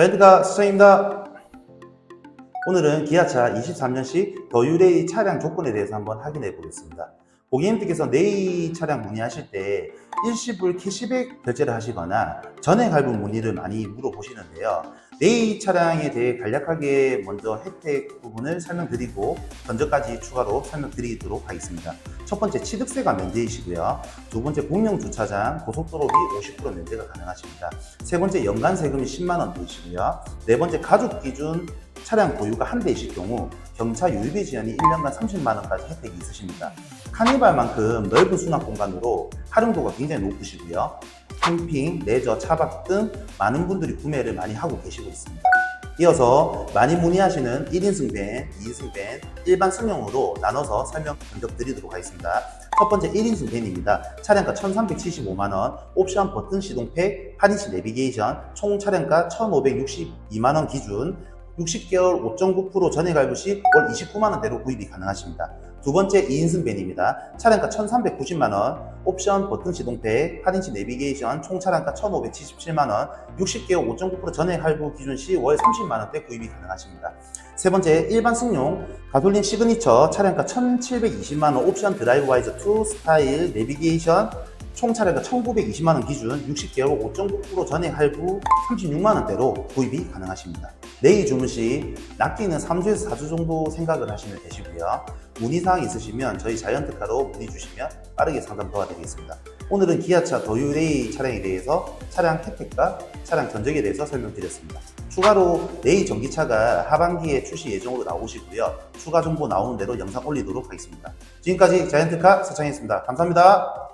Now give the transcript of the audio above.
자이언트카 시청입니다. 오늘은 기아차 23년식 더 유레이 차량 조건에 대해서 한번 확인해 보겠습니다. 고객님들께서 내이 차량 문의하실 때 일시불 캐시백 결제를 하시거나 전액 할부 문의를 많이 물어보시는데요. 내이 차량에 대해 간략하게 먼저 혜택 부분을 설명드리고 견적까지 추가로 설명드리도록 하겠습니다. 첫 번째 취득세가 면제이시고요. 두 번째 공영 주차장 고속도로비 50% 면제가 가능하십니다. 세 번째 연간 세금이 10만 원 되시고요. 네 번째 가족 기준 차량 보유가 한 대이실 경우 경차 유일비 지연이 1년간 30만 원까지 혜택이 있으십니다. 카니발만큼 넓은 수납 공간으로 활용도가 굉장히 높으시고요. 캠핑, 레저, 차박 등 많은 분들이 구매를 많이 하고 계시고 있습니다. 이어서 많이 문의하시는 1인승 밴, 2인승 밴, 일반 승용으로 나눠서 설명 견적 드리도록 하겠습니다. 첫 번째 1인승 밴입니다. 차량가 1375만원, 옵션 버튼 시동팩, 8인치 내비게이션, 총 차량가 1562만원 기준, 60개월 5.9% 전액 할부 시 월 29만 원대로 구입이 가능하십니다. 두 번째 2인승 밴입니다. 차량가 1390만 원, 옵션 버튼 시동팩, 8인치 내비게이션, 총 차량가 1577만 원, 60개월 5.9% 전액 할부 기준 시 월 30만 원대 구입이 가능하십니다. 세 번째 일반 승용 가솔린 시그니처 차량가 1720만 원, 옵션 드라이브 와이저 2 스타일 내비게이션, 총 차량가 1920만 원 기준 60개월 5.9% 전액 할부 36만 원대로 구입이 가능하십니다. 내일 주문 시 낚이는 3주에서 4주 정도 생각을 하시면 되시고요. 문의사항 있으시면 저희 자이언트카로 문의 주시면 빠르게 상담 도와드리겠습니다. 오늘은 기아차 더유레이 차량에 대해서 차량 혜택과 차량 견적에 대해서 설명드렸습니다. 추가로 레이 전기차가 하반기에 출시 예정으로 나오시고요. 추가 정보 나오는 대로 영상 올리도록 하겠습니다. 지금까지 자이언트카 서창이었습니다. 감사합니다.